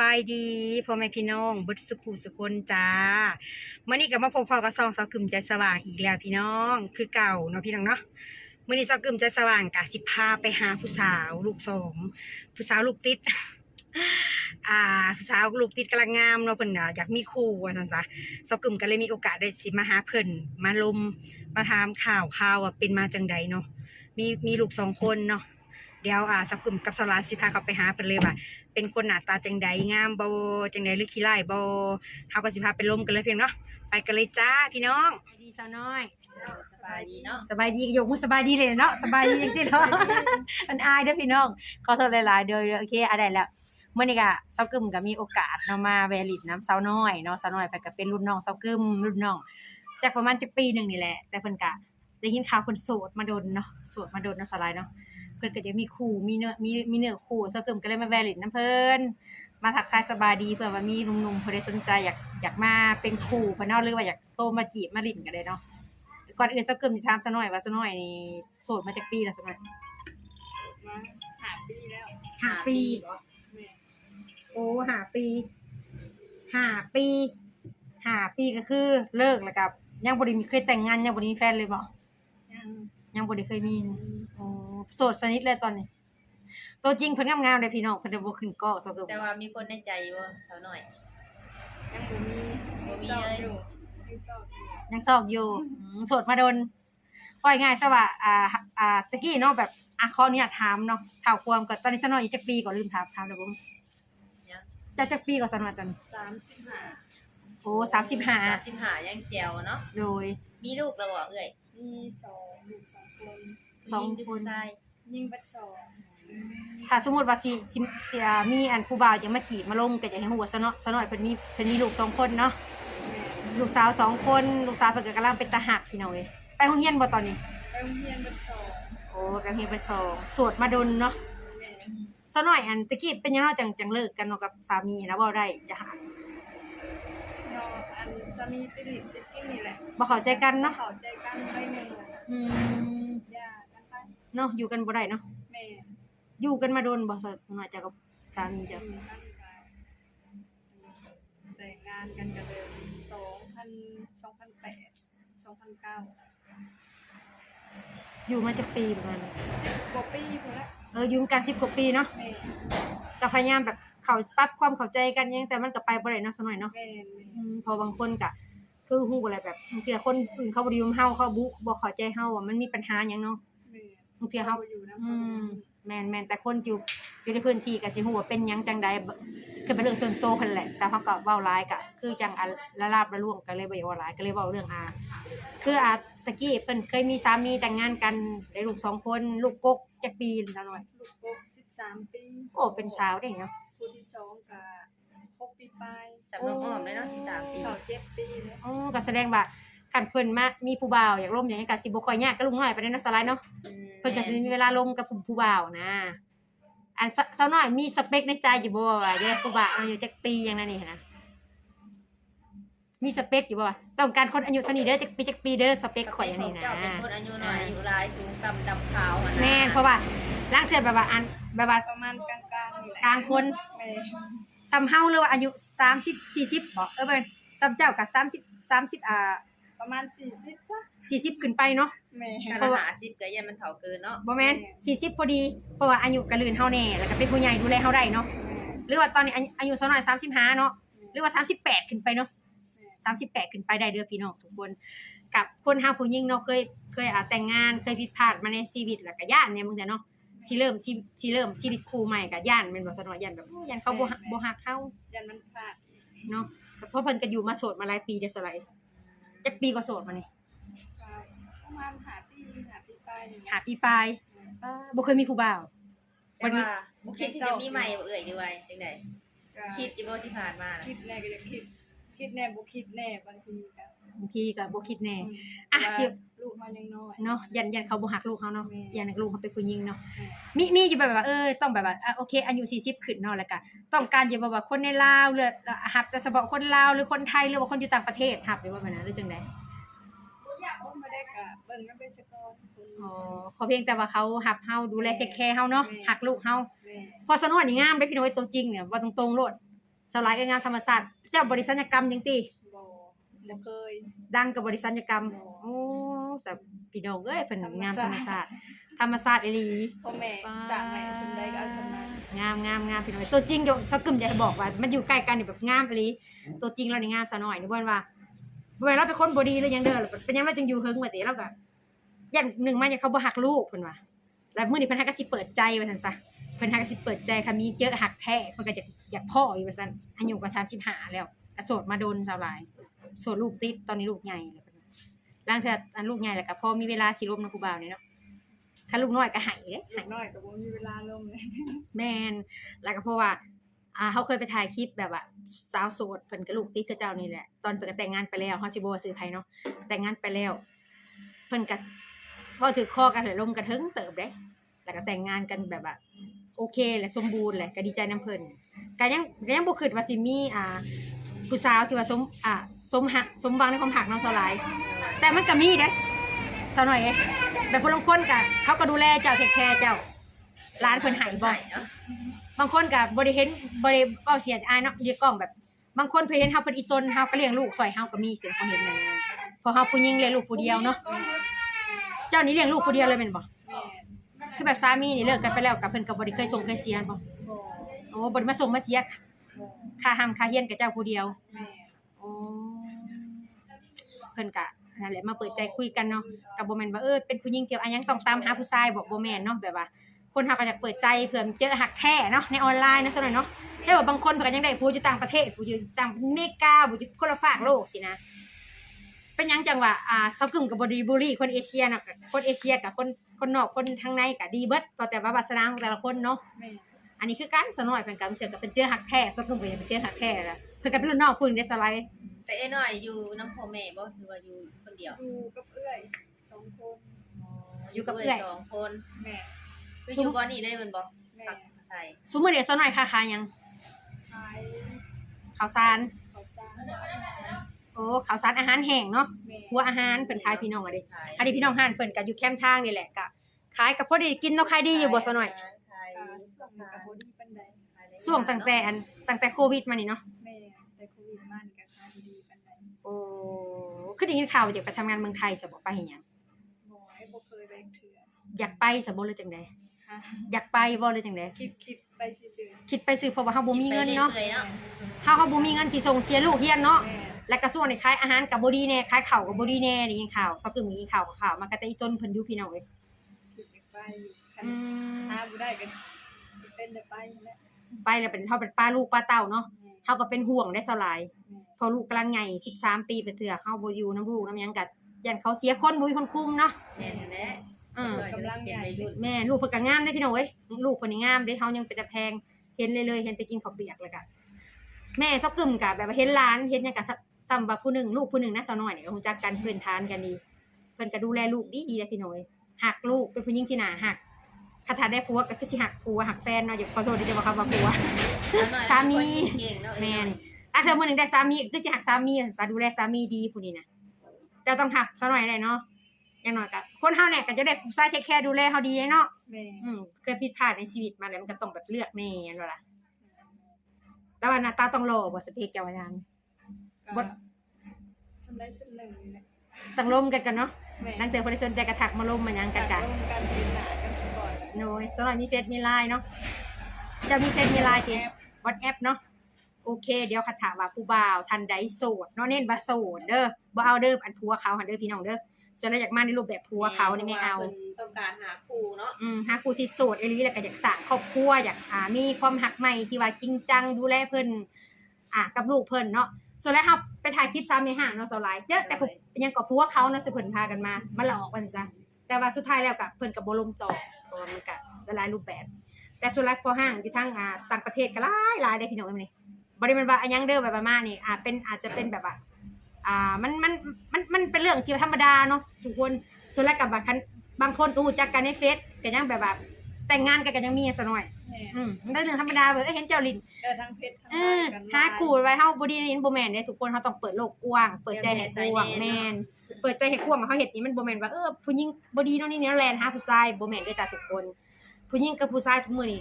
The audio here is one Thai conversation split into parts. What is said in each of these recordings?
บายดีพ่อแม่พี่น้องบุตรสุขุสุคนจ้าเมื่อนี้ก็มาพบพ่อกับซองสาวกึ่มใจสว่างอีกแล้วพี่น้องคือเก่าเนาะพี่น้องเนาะเมื่อนี้ซาวกึ่มใจสว่างกะสิพาไปหาผู้สาวลูกสองผู้สาวลูกติดอ่าผู้สาวลูกติดกำลังงามเนาะเพิ่นน่ะอยากมีคู่ว่าซั่นจ้ะซาวกึ่มก็เลยมีโอกาสได้สิมาหาเพิ่นมาลมมาถามข่าวข่าวว่าเป็นมาจังใดเนาะมีมีลูกสองคนเนาะ เดี๋ยวอ่าซาวกึ่มกับสาวหลานสิพาเขาไปหาเพิ่นเลยว่า เป็นคนหน้าตาจังใดงามบ่จังใดหรือขี้ร้ายบ่เฮาก็สิพาไปลมกันเลยเพียงเนาะไปกันเลยจ้าพี่น้องสวัสดีสาวน้อยสบายดีเนาะสบายดียกมือสบายดีเลยเนาะสบายดีจังซี่เนาะมันอายเด้อพี่น้องขอโทษหลายๆเด้อโอเคอะได้แล้วเมื่อนี้ก็เซากึมก็มีโอกาสเนาะมาแวลิดน้ำสาวน้อยเนาะสาวน้อยไปก็เป็นรุ่นน้องเซากึมรุ่นน้องจากประมาณจะปีหนึงนี่แหละ แต่เพิ่นก็ได้ยินข่าวเพิ่นโสดมาโดนเนาะโสดมาโดนเนาะสลายเนาะ เพิ่นก็จะมีคู่มีเนื้อมีมีเนื้อคู่เซากึมก็เลยมาแวลิดน้ำเพิ่นมาทักทายสบายดีเผื่อว่ามีหนุ่มๆเพื่อได้สนใจอยากอยากมาเป็นครูเพิ่นเนาะหรือว่าอยากโตมาจีบมาลิ้นกันเลยเนาะก่อนอื่นสักเกิมสิถามซะหน่อยว่าซะหน่อยนี่โสดมาจากปีแล้วซะหน่อยมาหาปีแล้วห้าปีแม่โอ้ห้าปีห้าปีห้าปีก็คือเลิกแล้วกับยังบ่ได้มีเคยแต่งงานยังบ่ได้มีแฟนเลยบ่ยังยังบ่ได้เคยมีนะโอ้ โสดสนิทเลยตอนนี้ ตัวจริงเพิ่นงามๆเลยพี่น้องเพิ่นได้บ่ขึ้นกล้องซะเกิมแต่ว่ามีคนในใจอยู่บ่สาวน้อยยังบ่มีบ่มีสอบเลยอยู่ยังสอบอยู่ยังสอบอยู่อืมโสดมาโดนว่าง่ายๆซะว่าอ่าอ่าตะกี้เนาะแบบอะขออนุญาตถามเนาะถามความก็ตอนนี้ซะหน่อยอยู่จักปีก่อนลืมถามถามแล้วบ่ยังเจ้าจักปีก่อนซะหน่อยตอนสามสิบห้าโอ้สามสิบห้าสามสิบห้ายังแจวเนาะโดยมีลูกแล้วบ่เอ้ยมีสองลูกสองคน สองมีคนผู้ชายยิงบัดสองถ้าสมมุติว่าสิสิเสียมีอันผู้บ่าวจะมาจีบมาลงก็จะให้ฮู้ว่าซะเนาะซะหน่อยเพิ่นมีเพิ่นมีลูกสองคนเนาะแม่ลูกสาวสองคน ลูกสาวเพิ่นก็กำลังเป็นตาหักพี่น้องเอ้ยไปโรงเรียนบ่ตอนนี้ ไปโรงเรียนบัดสองโอ้กำลังเรียนไปสองโสวดมาดนเนาะแม่ซะหน่อยอันตะกี้เป็นยังเนาะจังจังเลิกกันเนาะกับสามีนะบ่ได้จะหาเนาะอันสามีติดติดกินนี่แหละบ่เข้าใจกันเนาะเข้าใจกันไปหนึ่งอะค่ะอืมย่ากันไป เนาะอยู่กันบ่ได้เนาะแม่อยู่กันมาโดนบ่ซะหน่อยจ้ะกับสามีจ้ะอยู่กันกันแต่งงานกันกันเลยสองพันสองพันแปดสองพันเก้าอยู่มาจักปีประมาณกว่าปีพอละเอออยู่กัน10กว่าปีเนาะแม่ก็พยายามแบบเข้าปรับความเข้าใจกันยังแต่มันก็ไปบ่ได้เนาะซะหน่อยเนาะแม่แม่อืมเพอบางคนก็คือฮู้อะไรแบบบางทีคนอื่นเขาบ่ไดีมเฮาเขาบุบ่เข้าใจเฮาว่ามันมีปัญหาหยังเนาะแม่ บางทีเฮาอยู่นะอืมแม่นแม่นแต่คนอยู่อยู่ในพื้นที่ก็สิฮู้ว่าเป็นหยังจังใดบ่คือเป็นเรื่องส่วนตัวเพิ่นแหละ แต่เขาก็เว้าหลายก็คือจังอะละลาบละล่วงก็เลยบ่อยากเว้าหลายก็เลยเว้าเรื่องอา คืออาตะกี้เพิ่นเคยมีสามีแต่งงานกันได้ลูกสองคนลูกกกจักปีละหน่อย ลูกกบสิบสามปีโอ้เป็นสาวได้เนาะผู้ที่สองกับหกปีปลายสำน้องอ้อมเลยเนาะ13ปีเขาเจ็ดปีเลย อ๋อก็แสดงว่า คันเพิ่นมามีผู้บ่าวอยากร่วมอย่างนี้ก็สิบ่ค่อยยากกับลุงน้อยไปานใดเนาะสไลด์เนาะอืมเพิ่นก็สิมีเวลาลงกับผู้บ่าวนะ อันสสาวน้อยมีสเปคในใจอยู่บ่ว่าอยากได้ผู้บ่าวอายุจักปีอย่างนั้นนี่นะมีสเปคอยู่บ่ว่าต้องการคนอายุเท่านี้เด้อจักปีจักปีเด้อสเปคข่อยอย่างนี้นะเจ้าเป็นคนอายุน้อยอายุหลายสูงต่ำดำขาวหั่นน่ะแม่นเพราะว่าล่างเทื่อแบบว่าอันแบบว่าประมาณกลางกลางๆนี่แหละกลางคนแม่ซ้ำเฮาหรือว่าอายุ30 40บ่เออเบิ่นซ้ำเจ้าก็30 30อ่า ประมาณสี่สิบซะ40ขึ้นไปเนาะแม่ถ้าเราหา10ก็ยันมันเฒ่าเกินเนาะบ่แม่น40พอดีเพราะว่าอายุก็ลื่นเฮาแน่แล้วก็เป็นผู้ใหญ่ดูแลเฮาได้เนาะหรือว่าตอนนี้อายุอายุสักหน่อย35เนาะหรือว่า38ขึ้นไปเนาะ38ขึ้นไปได้เด้อพี่น้องทุกคน กับคนเฮาผู้หญิงเนาะเคยเคยอาแต่งงานเคยผิดพลาดมาในชีวิตแล้วก็ย่านเนี่ยมึงแต่เนาะสิเริ่มชีสิเริ่มชีวิตคู่ใหม่ก็ย่านแม่นบ่สักหน่อยย่านแบบโอ้ย่านเขาบ่ฮักบ่ฮักเฮายันมันพลาดเนาะแต่เพราะเพิ่นก็อยู่มาโสดมาหลายปีเด้อสลาย จักปีก็โสดมานี่ก็ประมาณหาปีหาปีปลายนี่หาปีปลายอ่าบ่เคยมีผู้บ่าว แต่ว่าบ่คิดที่จะมีใหม่บ่เอ้ยด้วยจังได๋ก็คิดอยู่บ่ที่ผ่านมาน่ะคิดแน่ก็จะคิด คิดแน่บ่คิดแน่บางทีก็บางทีก็บ่คิดแน่อืมอะว่าสิลูกมันยังน้อยเนาะยันยันเขาบ่ฮักลูกเขาเนาะแม่ยันลูกเขาเป็นผู้หญิงเนาะแม่มีมีอยู่แบบว่าเออต้องแบบว่าอะโอเคอายุ40ขึ้นเนาะแล้วก็ต้องการอยู่แบบว่าคนในลาวหรือหับจะเฉพาะคนลาวหรือคนไทยหรือว่าคนอยู่ต่างประเทศหับหรือว่าแบบนั้นหรือจังไดโอ้ไม่ได้ก็เบิ่งมันเป็นสกอร์คนอ๋อขอเพียงแต่ว่าเขาหับเฮาดูแลเทคแคร์เฮาเนาะแม่หักลูกเฮาแม่พอสนวนนี่งามได้พี่น้อยตัวจริงเนี่ยว่าตรงๆโลด สลายเอ้ยงามธรรมศาสตร์เจ้าบริษัทกรรมยังติบ่บ่เคย ดังกับบริษัทกรรมอ๋อโอ้สับพี่น้องเอ้ยเพิ่นธรรมงามธศารสตร์รมศาสตร์ธรรมศาสตร์อีหลีพ่อแม่สั่งให้สำใดก็เอาสำนั้นงามงามงามพี่น้องตัวจริงอยู่ชอบกึ่มอยากจะบอกว่า มันอยู่ใกล้กันนี่แบบงามอีหลีตัวจริงเรานี่งามซะหน่อยนี่บ่นว่าบ่แม่นเราเป็นคนบ่ดีแล้วยังเด้อเป็นหยังเราจึงอยู่เฮิงว่าติเราก็ยันหนึ่งมาเนี่ยเขาบ่ฮักลูกเพิ่นว่าแล้วมื้อนี้เพิ่นฮักก็สิเปิดใจว่าซั่นซะ เพิ่นฮักก็สิเปิดใจค่ะมีเจอฮักแท้เพิ่นก็จะอยากพ่ออยู่ว่าซั่นอายุก็35แล้วก็โสดมาโดนสาวหลายโสดลูกติดตอนนี้ลูกใหญ่แล้วเพิ่นว่าล่างเทื่ออันลูกใหญ่แล้วก็พอมีเวลาสิรวมนำผู้บ่าวนี่เนาะถ้าลูกน้อยก็ให้เด้ลูกน้อยก็บ่มีเวลาลงเลยแมนแล้วก็เพราะว่าอ่าเขาเคยไปถ่ายคลิปแบบว่าสาวโสดเพิ่นกับลูกติดกับเจ้านี่แหละ ตอนเพิ่นก็แต่งงานไปแล้วเฮาสิบ่ว่าซื้อใครเนาะแต่งงานไปแล้วเพิ่นก็พอถือคอกันแล้วลมกันเทิงเติบเด้แล้วก็แต่งงานกันแบบว่า โอเคแหละสมบูรณ์แหละก็ดีใจนํเพลินก็ยังก็ยังบ่คิดว่าสิมีอ่าผู้สาวที่ว่าสมอ่าสมหักสมหวังในความหักน้องสลาย แต่มันก็มีเด้สาวหน่อยเด้แบบคนลางคนก็เขาก็ดูแลเจ้าเทคแคร์เจ้าร้านเพิ่นให้บ่เนาะบางคนกับบริเห็นบริก็เสียอายเนาะเรียกกล้องแบบ บางคนเพิ่นเห็นเฮาเป็นอีตนเฮาก็เลี้ยงลูกซอยเฮาก็มีเสียงเขาเห็นนั่นพอเฮาผู้หญิงเลี้ยงลูกผู้เดียวเนาะเจ้านี่เลี้ยงลูกผู้เดียวเลยแม่นบ่ คือแบบสามีนี่เลิกกันไปแล้วกับเพิ่นก็บ่ได้เคยส่งเคยเสียบ่บ่โอ้บ่ได้มาส่งมาเสียบ่ค่าห้ามค่าเฮียนกับเจ้าผู้เดียวแม่โอ้เพิ่นก็นั่นแหละมาเปิดใจคุยกันเนาะก็บ่แม่นว่าเออเป็นผู้หญิงเที่ยวอันยังต้องตามหาผู้ชายบอกบ่แม่นเนาะแบบว่า คนเฮาก็อยากเปิดใจเผื่อเจอหักแท้เนาะในออนไลน์เนาะซั่นหน่อยเนาะแต่ว่าบางคนเพิ่นก็ยังได้ผู้อยู่ต่างประเทศผู้อยู่ต่างอเมริกาผู้อยู่คนละฝากโลกสินะ เป็นหยังจังว่าอ่าเซากึ่มกับบริบุรีคนเอเชียน่ะกับคนเอเชียกับคนคนนอกคนทางในก็ดีเบิดต่อแต่ว่าศาสนาของแต่ละคนเนาะแม่อันนี้คือกันสน้อยเป็นกันเถื่อกับเป็นเจอหักแท้เซากึ่มเป็นเจอหักแท้ละเพิ่นก็เป็นรุ่นน้องเพิ่นได้สไลด์แต่เอ้น้อยอยู่น้ำพ่อแม่บ่หรือว่าอยู่คนเดียวอยู่กับเอื้อยสองคนอยู่กับเอื้อยสองคนแม่คืออยู่ก่อนนี่ได้มันบ่แม่ปักใส่ซุมื้อนี้สน้อยค่าขายหยังขายข้าวสารข้าวสารโอ้ข้าวสารอาหารแห้งเนาะแม่หัวอาหารเพิ่นขายพี่น้องอะเด้ขายอันนี้พี่น้องห้านเพิ่นก็อยู่แคมป์ทางนี่แหละก็ขายกับพอได้กินเนาะขายดีอยู่บ่ซะหน่อยขายกาช่วงนี้ก็บ่ดีปานใดช่วงตั้งแต่อันตั้งแต่โควิดมานี่เนาะแม่แต่โควิดมานี่ก็ขายบ่ดีปานใดโอ้คือได้ยินข่าวว่าอยากไปทำงานเมืองไทยสบ่ไปเฮ็ดหยังบ่ไอ้บ่เคยไปเถื่ออยากไปสบ่หรือจังได๋ค่ะอยากไปบ่หรือจังได๋คิดคิดไปซื่อคิดไปซื้อเพราะว่าเฮาบ่มีเงินเนาะคิดไปรื่อยๆเนาะเฮาเฮาบ่มีเงินที่ส่งเสียลูกเรียนเนาะๆ แม่และก็ส่วนในขายอาหารก็บ่ดีแน่ขายข้าวก็บ่ดีแน่ได้ยินข่าวซอกกึ่งมีข่าวข่าวมากระแต่อีจนเพิ่นอยู่พี่น้องเอ้ยคิดอยากไปอยู่คันอืมหาบ่ได้ก็สิเป็นได้ไปนั่นแหละไปแล้วเป็นเฮาเป็นป้าลูกป้าเต้าเนาะแม่เฮาก็เป็นห่วงได้เท่าหลายแม่พอลูกกำลังใหญ่13 ปีไปเถื่อเฮาบ่อยู่นํลูกนํหยังก็ยันเขาเสียคนบ่มีคนคุมเนาะแม่นแหละอือกำลังใหญ่รุ่นแม่ลูกเพิ่นก็งามเด้พี่น้องเอ้ยลูกเพิ่นนี่งามเด้เฮายังเป็นตะแพงเห็นเลยเลยเห็นไปกินข้าวเปียกแล้วก็แม่ซอกกึมก็แบบว่าเห็นหลานเห็นหยังก็ซ ซ้ำว่าผู้หนึงลูกผู้หนึงนะสาวน้อยนี่ก็รู้จักกันพื้นฐานกันดี เพิ่นก็ดูแลลูกดีดีๆเด้พี่น้องเอ้ยหักลูกเป็นผู้หญิงที่น่าหักถ้าถ้าได้ผัวก็คือสิหักผัวหักแฟนเนาะอย่าขอโทษที่จะว่าคำว่าผัวสามีเก่งเนาะแม่นถ้าเธอมื้อหนึงได้สามีก็คือสิหักสามีสาดูแลสามีดีผู้นี้นะแต่ต้องหักซะหน่อยได้เนาะอย่างน้อยก็คนเฮาเนี่ยก็จะได้ผู้ชายเทคแคร์ดูแลเฮาดีเนาะแม่อืมเคยผิดพลาดในชีวิตมาแล้วมันก็ต้องแบบเลือกแม่ยันว่าล่ะแต่ว่าหน้าตาต้องหล่อบ่สเปคเจ้าว่าทา งก็สำได้สำหนึ่งนี่แหละต้องล้มกันกันเนาะแม่นั่งเตอคนที่สนใจกระถักมาล้มมาหยังกันกักะนร่วมกันเป็นหนากันสปอร์ตโน้ยสำหรับมีเฟซมีไลน์เนาะจะมีเฟซมีไลน์สิวอทแอปเนาะโอเค เดี๋ยวคาถามว่าผู้บ่าวทันใดโสดเนาะเน้นว่าโสดเด้อบ่เอาเด้ออันผัวเขาหันเด้อพี่น้องเด้อส่วนเราอยากมาในรูปแบบผัวเขานี่ไม่เอาพระว่พิ่นต้องการหาคู่เนาะอืมหาคู่ที่โสดเอหลีแล้วก็อยากสร้างครอบครัวอยากอ่ามีความหักใหม่ที่ว่าจริงจังดูแลเพิ่นอ่ากับลูกเพิ่นเนาะ ส่วนแล้วเฮาไปถ่ายคลิปซ้ำในห้างเนาะสลายเจอแต่ผมยังกับผัวเขาเนาะสิเพิ่นพากันมามาหลอกกันซะแต่ว่าสุดท้ายแล้วก็เพิ่นก็บ่ลมต่อเพราะว่ามันก็หลายรูปแบบ แต่ส่วนหลายพอห้างอยู่ทางอ่าต่างประเทศก็หลายหลายได้อพี่น้องเอ้ยมื้อนี้บริเวณว่าอันยังเดิมแบบประมาณนี้อ่าเป็นอาจจะเป็นแบบว่าอ่ามันมันมันมันเป็นเรื่องที่ธรรมดาเนาะทุกคนส่วนแรกกับบางคันบางคนก็รู้จักกันในเฟซก็ยังแบบว่า แต่งงานกันก็ยังมีซะหน่อย แม่อืมมันก็เรื่องธรรมดาเว้ยเอ้ยเห็นเจ้าลินเดินทั้งเพชรทั้งเอลาอยกันหาคู่ไว้เฮาบ่ดีนินบ่แม่นเด้ทุกคนเฮาต้องเปิดโลกกว้าง เปิดใจให้กว้างแม่น เปิดใจให้กว้างเฮาเฮ็ดนี่มันบ่แม่นว่าเออผู้หญิงบ่ดีเนาะนี่แนวแลนหาผู้ชายบ่แม่นเด้อจ้ะทุกคน ผู้หญิงกับผู้ชายทุกมื้อนี้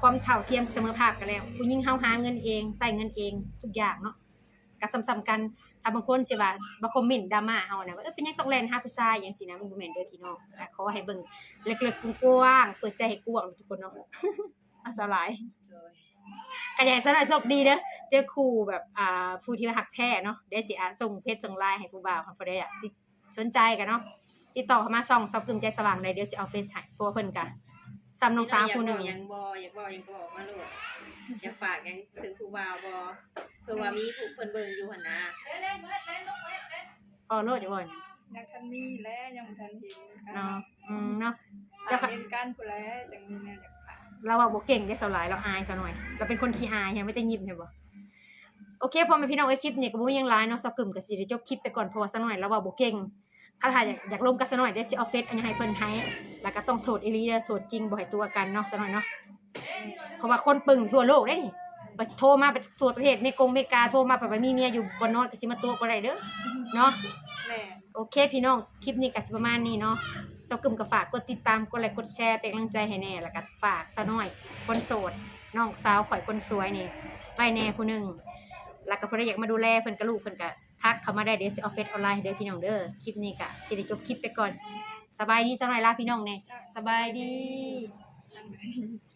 คความเท่าเทียมเสมอภาคกันแล้ว ผู้หญิงเฮาหาเงินเองใส่เงินเองทุกอย่างเนาะก็ซ้ำๆกัน ถ้าบางคนสิว่าบ่คอมเมนต์ดราม่าเฮานะว่าเออเป็นหยังต้องแล่นหาผู้ชายอย่างสินะมันบ่แม่นเด้อพี่น้องก็ขอให้เบิ่งเล็กๆกว้างๆเปิดใจให้กว้างทุกคนเนาะอันสลายโดยก็อยากให้สำหรับดีเด้อเจอครูแบบอ่าผู้ที่หักแท้เนาะได้สิอาส่งเพจส่งไลน์ให้ผู้บ่าวของผู้ใดอะที่สนใจกันเนาะติดต่อเข้ามาช่องซอบกึมใจสว่างได้เดี๋ยวสิเอาเฟซให้เพราะว่าเพิ่นก็ซ้ำน้องสาวผู้หนึง อยากบอกอยากบอกยังก็บอกมาโลดอยากฝากยังถึงครูบาวบ่ คือว่ามีผู้เพิ่นเบิ่งอยู่หั่นนะพอโลดอยู่บ่นยังทันมีและยังบ่ทันเห็นกันเนาะอืมเนาะอยากเห็นกันผู้แล้วจังมีแนวอยากฝากเราว่าบ่เก่งได้สลายเราอายซะหน่อย เราเป็นคนขี้อายเห็นไม่ได้ยิ้มเห็นบ่โอเคพอแม่พี่น้องไอ้คลิปนี้ก็บ่มีหยังหลายเนาะซอกกึมก็สิได้จบคลิปไปก่อนเพราะว่าซะหน่อยเราว่าบ่เก่งถ้าถ่ายอยากอยากลงกับซะหน่อยได้สิเอาเฟซอันยังให้เพิ่นให้แล้วก็ต้องโสดอีหลีเด้อโสดจริงบ่ให้ตัวกันเนาะซะหน่อยเนาะเพราะว่าคนปึ้งทั่วโลกได้นี่ ไปโทรมาไปทั่วประเทศในกงอเมริกาโทรมาไปไปมีเมียอยู่บ่นอนก็สิมาตัวบ่ได้เด้อเนาะแม่โอเคพี่น้องคลิปนี้ก็สิประมาณนี้เนาะเจ้ากึ่มก็ฝากกดติดตามกดไลค์กดแชร์เป็นกำลังใจให้แน่แล้วก็ฝากซะหน่อยคนโสดน้องสาวข่อยคนสวยนี่ไว้แน่ผู้หนึงแล้วก็เพิ่นได้อยากมาดูแลเพิ่นกับลูกเพิ่นก็ทักเข้ามาได้เดี๋ยวสิเอาเฟซออนไลน์ให้เด้อพี่น้องเด้อคลิปนี้ก็สิได้จบคลิปไปก่อน สบายดีซะหน่อยลาพี่น้องแน่สบายดีนั่นแหละ